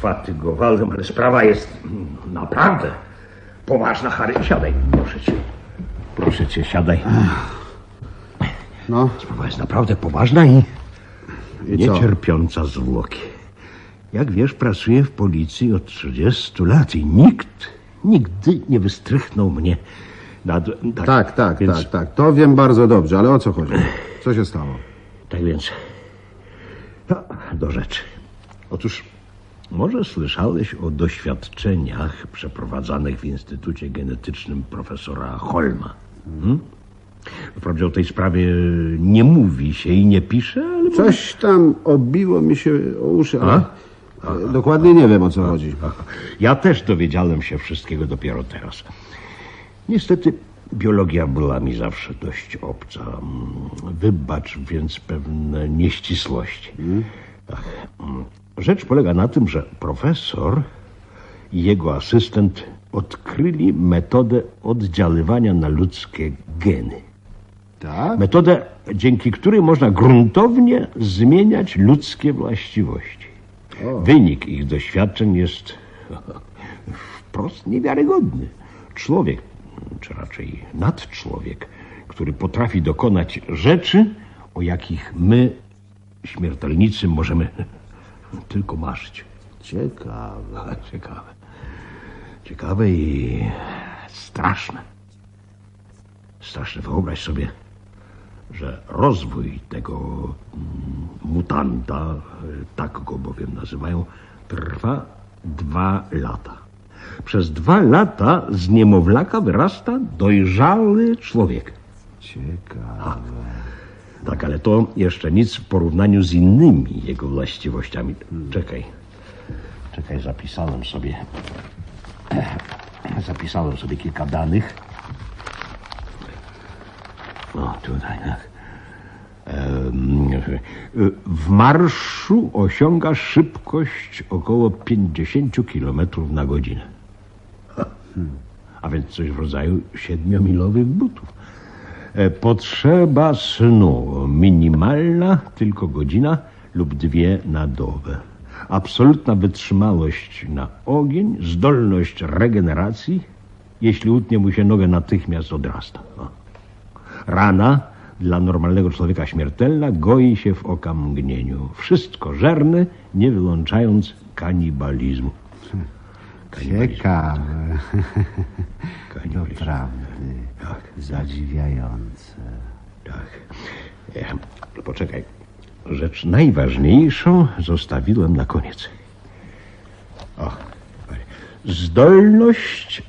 cię fatygowałem, ale sprawa jest mm, naprawdę poważna, Harry. Siadaj, proszę cię. Proszę cię, siadaj. No, Sprawa jest naprawdę poważna i i co? niecierpiąca zwłoki. Jak wiesz, pracuję w policji od 30 lat i nikt nigdy nie wystrychnął mnie na... d- Tak, tak, więc, tak, tak. To wiem bardzo dobrze, ale o co chodzi? Co się stało? Tak więc, no, do rzeczy. Otóż, może słyszałeś o doświadczeniach przeprowadzanych w Instytucie Genetycznym profesora Holma? Hmm? Wprawdzie o tej sprawie nie mówi się i nie pisze, ale... Coś tam obiło mi się o uszy, ale e, dokładnie nie wiem o co chodzi. Ja też dowiedziałem się wszystkiego dopiero teraz. Niestety biologia była mi zawsze dość obca. Mm, Wybacz więc pewne nieścisłości. Tak. Mm. Rzecz polega na tym, że profesor i jego asystent odkryli metodę oddziaływania na ludzkie geny. Tak? Metodę, dzięki której można gruntownie zmieniać ludzkie właściwości. Wynik ich doświadczeń jest wprost niewiarygodny. Człowiek, czy raczej nadczłowiek, który potrafi dokonać rzeczy, o jakich my, śmiertelnicy, możemy tylko marzyć. Ciekawe. Ciekawe. Ciekawe i straszne. Straszne. Wyobraź sobie, że rozwój tego mm, mutanta, tak go bowiem nazywają, trwa dwa lata. Przez dwa lata z niemowlaka wyrasta dojrzały człowiek. Ciekawe. Tak, ale to jeszcze nic w porównaniu z innymi jego właściwościami. Czekaj. Czekaj, zapisałem sobie. Zapisałem sobie kilka danych. O, tutaj, tak. W marszu osiąga szybkość około 50 km na godzinę. A więc coś w rodzaju siedmiomilowych butów. E, Potrzeba snu minimalna, tylko godzina lub dwie na dobę. Absolutna wytrzymałość na ogień, zdolność regeneracji, jeśli utnie mu się nogę, natychmiast odrasta. Rana dla normalnego człowieka śmiertelna goi się w okamgnieniu. Wszystko żerne, nie wyłączając kanibalizmu. Kanibalizmu. Ciekawe. Kanibalizmu. Doprawdy. Tak. Zadziwiające. Tak. E, no poczekaj. Rzecz najważniejszą zostawiłem na koniec. O, zdolność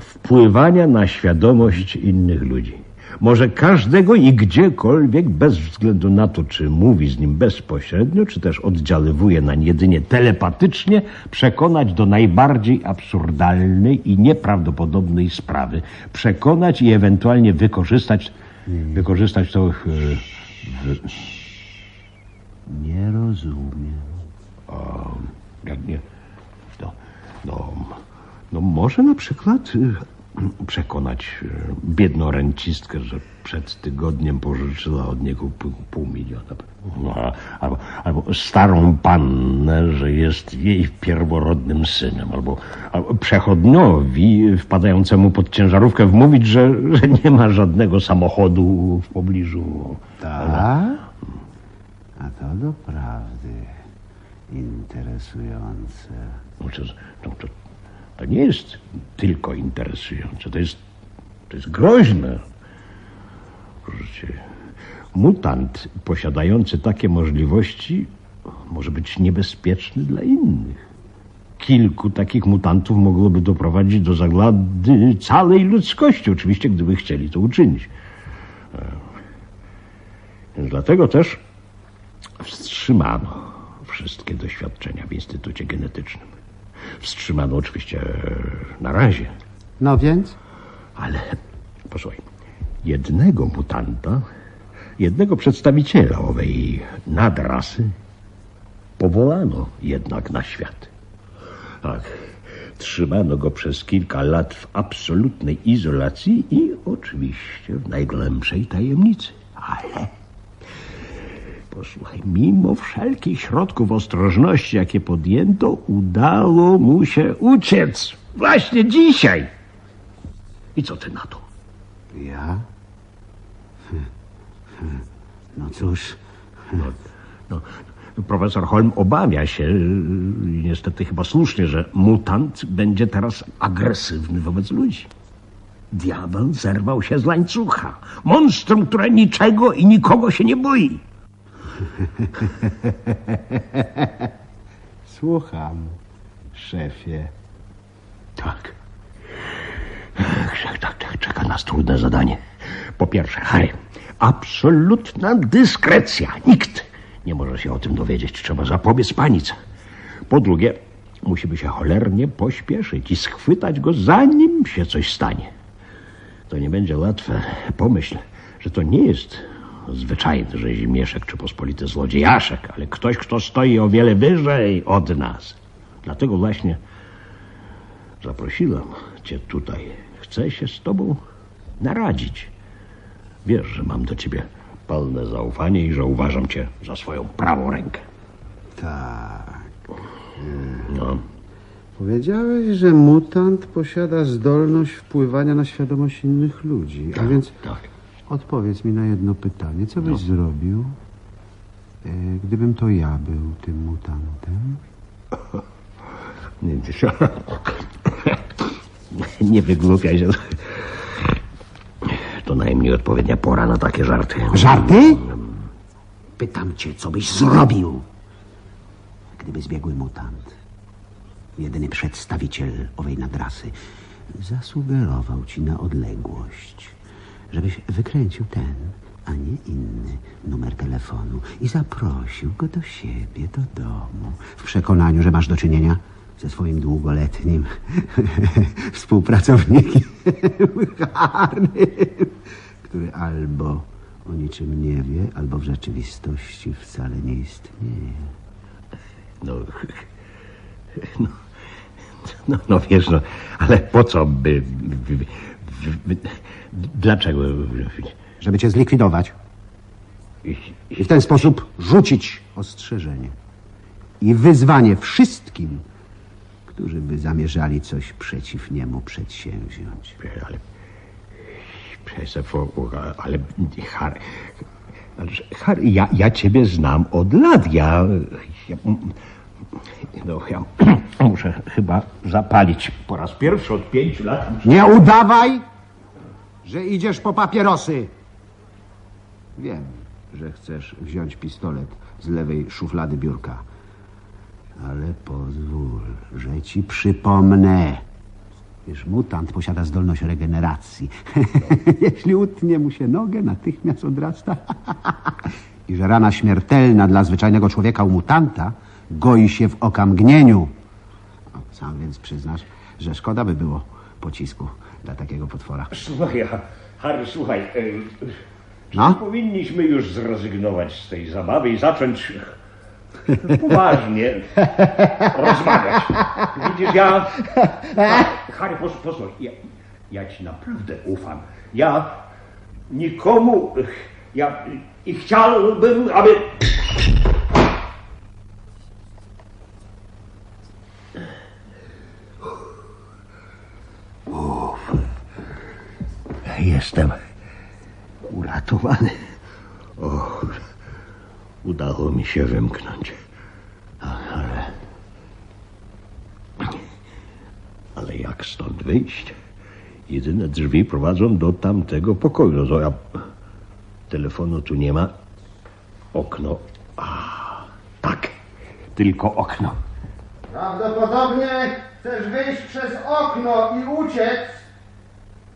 wpływania na świadomość innych ludzi. Może każdego i gdziekolwiek, bez względu na to, czy mówi z nim bezpośrednio, czy też oddziaływuje nań jedynie telepatycznie, przekonać do najbardziej absurdalnej i nieprawdopodobnej sprawy. Przekonać i ewentualnie wykorzystać, wykorzystać to w, w, Nie rozumiem. o, jak nie, no, no, no może na przykład y, przekonać y, biedną rencistkę, że przed tygodniem pożyczyła od niego pół, pół miliona. No, albo, albo starą pannę, że jest jej pierworodnym synem, albo, albo przechodniowi wpadającemu pod ciężarówkę wmówić, że, że nie ma żadnego samochodu w pobliżu. Tak? A to doprawdy interesujące. No, to, to, to, nie jest tylko interesujące, to jest, to jest groźne. Życie. Mutant posiadający takie możliwości może być niebezpieczny dla innych. Kilku takich mutantów mogłoby doprowadzić do zagłady całej ludzkości, oczywiście, gdyby chcieli to uczynić. E, dlatego też wstrzymano wszystkie doświadczenia w Instytucie Genetycznym. Wstrzymano oczywiście e, na razie, No więc? ale posłuchaj, jednego mutanta, jednego przedstawiciela owej nadrasy powołano jednak na świat. Tak, trzymano go przez kilka lat w absolutnej izolacji i oczywiście w najgłębszej tajemnicy. Ale Posłuchaj, mimo wszelkich środków ostrożności, jakie podjęto, udało mu się uciec. Właśnie dzisiaj. I co ty na to? Ja? No cóż, No, no, profesor Holm obawia się, i niestety chyba słusznie, że mutant będzie teraz agresywny wobec ludzi. Diabeł zerwał się z łańcucha. Monstrum, które niczego i nikogo się nie boi. słucham, szefie. Tak. Ech, tak, tak, czeka nas trudne zadanie. Po pierwsze, Harry, absolutna dyskrecja. Nikt nie może się o tym dowiedzieć. Trzeba zapobiec panice. Po drugie, musimy się cholernie pośpieszyć i schwytać go, zanim się coś stanie. To nie będzie łatwe. Pomyśl, że to nie jest zwyczajny rzezimieszek czy pospolity złodziejaszek, ale ktoś, kto stoi o wiele wyżej od nas. Dlatego właśnie zaprosiłem cię tutaj. Chcę się z tobą naradzić. Wiesz, że mam do ciebie pełne zaufanie i że uważam cię za swoją prawą rękę. Tak. No, Powiedziałeś, że mutant posiada zdolność wpływania na świadomość innych ludzi. A więc tak. Odpowiedz mi na jedno pytanie. Co byś zrobił, e, gdybym to ja był tym mutantem? Nie, nie wygłupiaj się. To najmniej odpowiednia pora na takie żarty. Żarty? Pytam cię, co byś zrobił, gdyby zbiegły mutant, jedyny przedstawiciel owej nadrasy, zasugerował ci na odległość, żebyś wykręcił ten, a nie inny numer telefonu i zaprosił go do siebie, do domu, w przekonaniu, że masz do czynienia ze swoim długoletnim współpracownikiem Harrym, który albo o niczym nie wie, albo w rzeczywistości wcale nie istnieje. No, no, no, no wiesz, no, ale po co by... by, by, by dlaczego... Żeby cię zlikwidować i w ten sposób rzucić ostrzeżenie i wyzwanie wszystkim, którzy by zamierzali coś przeciw niemu przedsięwziąć. Ale... Ale... Harry, Harry ja, ja ciebie znam od lat. Ja... ja no, ja muszę chyba zapalić po raz pierwszy od pięciu lat. Nie udawaj, że idziesz po papierosy. Wiem, że chcesz wziąć pistolet z lewej szuflady biurka. Ale pozwól, że ci przypomnę. Wiesz, mutant posiada zdolność regeneracji. Jeśli utnie mu się nogę, natychmiast odrasta. I że rana śmiertelna dla zwyczajnego człowieka u mutanta goi się w okamgnieniu. O, Sam więc przyznasz, że szkoda by było pocisku dla takiego potwora. Słuchaj, Harry, słuchaj. Czy No? nie powinniśmy już zrezygnować z tej zabawy i zacząć poważnie rozmawiać? Widzisz, ja... Harry, pos- posłuchaj, ja, ja ci naprawdę ufam. Ja nikomu... Ja i chciałbym, aby... Jestem uratowany. O, udało mi się wymknąć. Ale. Ale jak stąd wyjść? Jedyne drzwi prowadzą do tamtego pokoju. No to ja. Telefonu tu nie ma. Okno. A, tak. Tylko okno. Prawdopodobnie chcesz wyjść przez okno i uciec.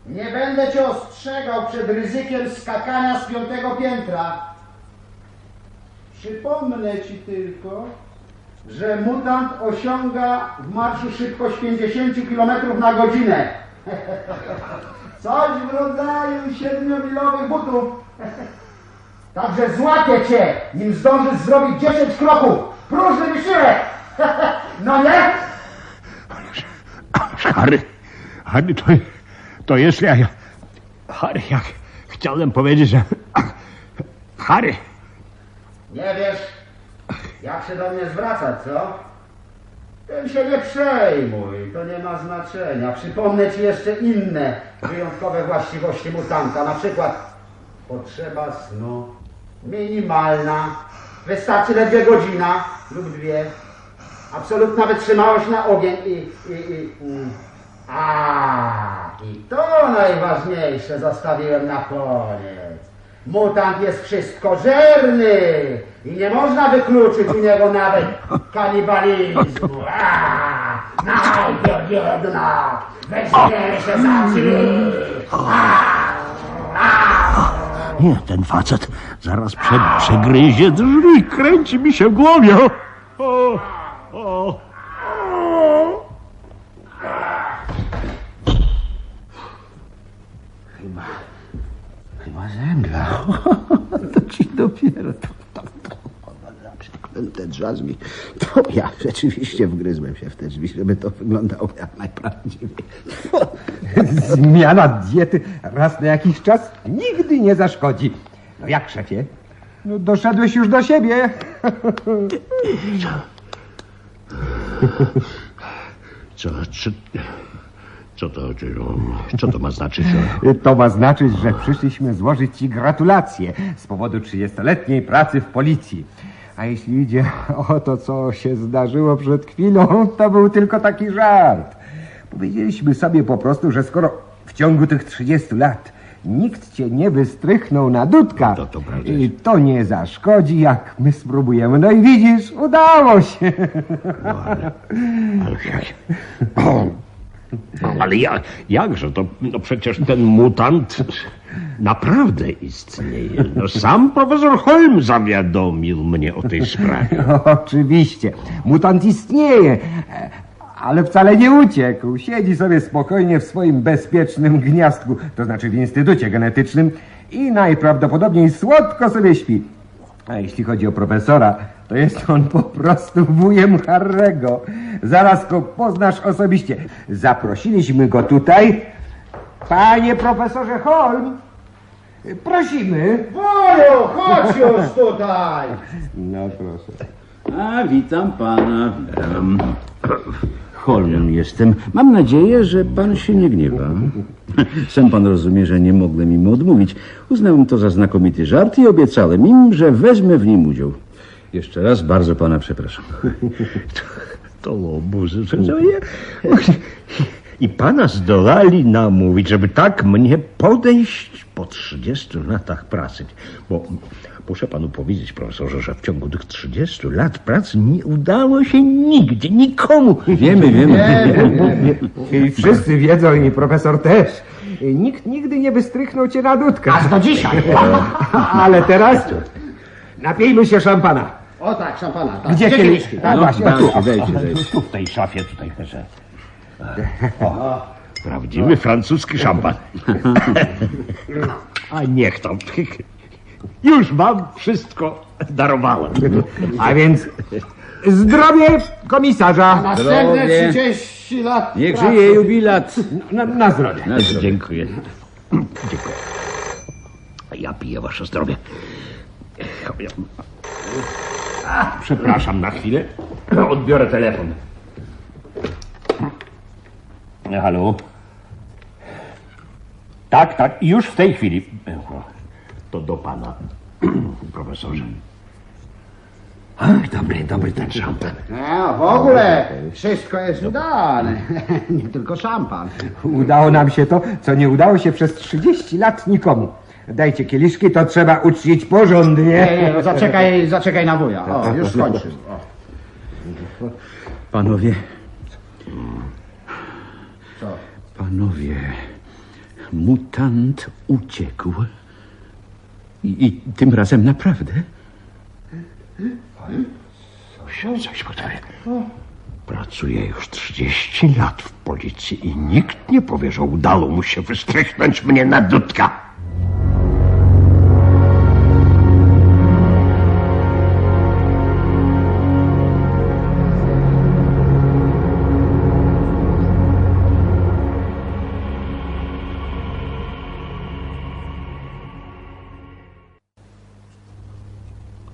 Nie będę cię ostrzegał przed ryzykiem skakania z piątego piętra. Przypomnę ci tylko, że mutant osiąga w marszu szybkość 50 km na godzinę. Coś w rodzaju siedmiomilowych butów. Także złapię cię, nim zdążysz zrobić 10 kroków. Próżny wysiłek! No nie? Harry, Harry, to, to jest ja, ja. Harry, jak chciałem powiedzieć, że... Harry, Nie wiesz, jak się do mnie zwracać, co? Tym się nie przejmuj, to nie ma znaczenia. Przypomnę ci jeszcze inne wyjątkowe właściwości mutanta. Na przykład potrzeba snu minimalna. Wystarczy ledwie godzina lub dwie. Absolutna wytrzymałość na ogień i... i, i mm. A, i to najważniejsze zostawiłem na koniec. Mutant jest wszystkożerny i nie można wykluczyć u niego nawet kanibalizmu. A, najpierw jednak weźmie się za drzwi. Nie, ten facet zaraz prze, przegryzie drzwi, kręci mi się w głowie. O, o. Chyba, chyba zemdla. To ci dopiero to, to, to. Przeklęte drzazgi. To ja rzeczywiście wgryzłem się w te drzwi, żeby to wyglądało jak najprawdziwiej. Zmiana diety raz na jakiś czas nigdy nie zaszkodzi. No jak, szefie? No, doszedłeś już do siebie. Co, co, co to, co to ma znaczyć? To ma znaczyć, że przyszliśmy złożyć ci gratulacje z powodu 30-letniej pracy w policji. A jeśli idzie o to, co się zdarzyło przed chwilą, to był tylko taki żart. Powiedzieliśmy sobie po prostu, że skoro w ciągu tych 30 lat nikt cię nie wystrychnął na dudka, To- to to nie zaszkodzi, jak my spróbujemy. No i widzisz, udało się. Ale, jak, ale ja, jakże to? No przecież ten mutant naprawdę istnieje. No sam profesor Holm zawiadomił mnie o tej sprawie. Oczywiście. Mutant istnieje, ale wcale nie uciekł. Siedzi sobie spokojnie w swoim bezpiecznym gniazdku, to znaczy w Instytucie Genetycznym i najprawdopodobniej słodko sobie śpi. A jeśli chodzi o profesora, to jest on po prostu wujem Harrego. Zaraz go poznasz osobiście. Zaprosiliśmy go tutaj. Panie profesorze Holm, prosimy. Woju, chodź już tutaj! No proszę. A, witam pana, witam. Holm jestem. Mam nadzieję, że pan się nie gniewa. Sam pan rozumie, że nie mogłem im odmówić. Uznałem to za znakomity żart i obiecałem im, że wezmę w nim udział. Jeszcze raz bardzo pana przepraszam. To to ja... I pana zdolali namówić, żeby tak mnie podejść po 30 latach pracy. Bo muszę panu powiedzieć, profesorze, że w ciągu tych 30 lat pracy nie udało się nigdzie, nikomu. Wiemy, wiemy. I wszyscy wiedzą i profesor też. Nikt nigdy nie wystrychnął cię na dudka. Aż do dzisiaj! Ale teraz napijmy się szampana. O tak, szampana. Tak. Gdzie kieliszki? Tak, No, właśnie. dajcie, dajcie, dajcie. Tu w tej szafie tutaj leżę. O, prawdziwy francuski szampan. A niech tam. Już mam wszystko darowałem. A więc zdrowie komisarza. Następne Zdrowie. 30 lat Niech pracy. żyje jubilat. Na, na zdrowie. Na zdrowie. Dziękuję. Dziękuję. A Ja piję wasze zdrowie. Przepraszam na chwilę. Odbiorę telefon. Halo? Tak, tak, już w tej chwili. To do pana, profesorze. Ach, dobry, dobry ten szampan. No, w ogóle wszystko jest udane. Nie tylko szampan. Udało nam się to, co nie udało się przez 30 lat nikomu. Dajcie kieliszki, to trzeba uczcić porządnie. Nie, nie, no zaczekaj, zaczekaj na wuja. O, już skończył. O. Panowie. Co? Panowie, mutant uciekł. I, I tym razem naprawdę. Coś, coś potrafię. Pracuję już 30 lat w policji i nikt nie powie, że udało mu się wystrychnąć mnie na dudka.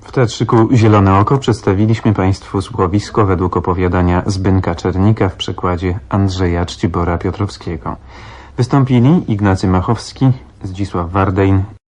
W Teatrzyku Zielone Oko przedstawiliśmy Państwu słuchowisko według opowiadania Zbynka Czernika w przekładzie Andrzeja Czcibora Piotrowskiego. Wystąpili Ignacy Machowski, Zdzisław Wardejn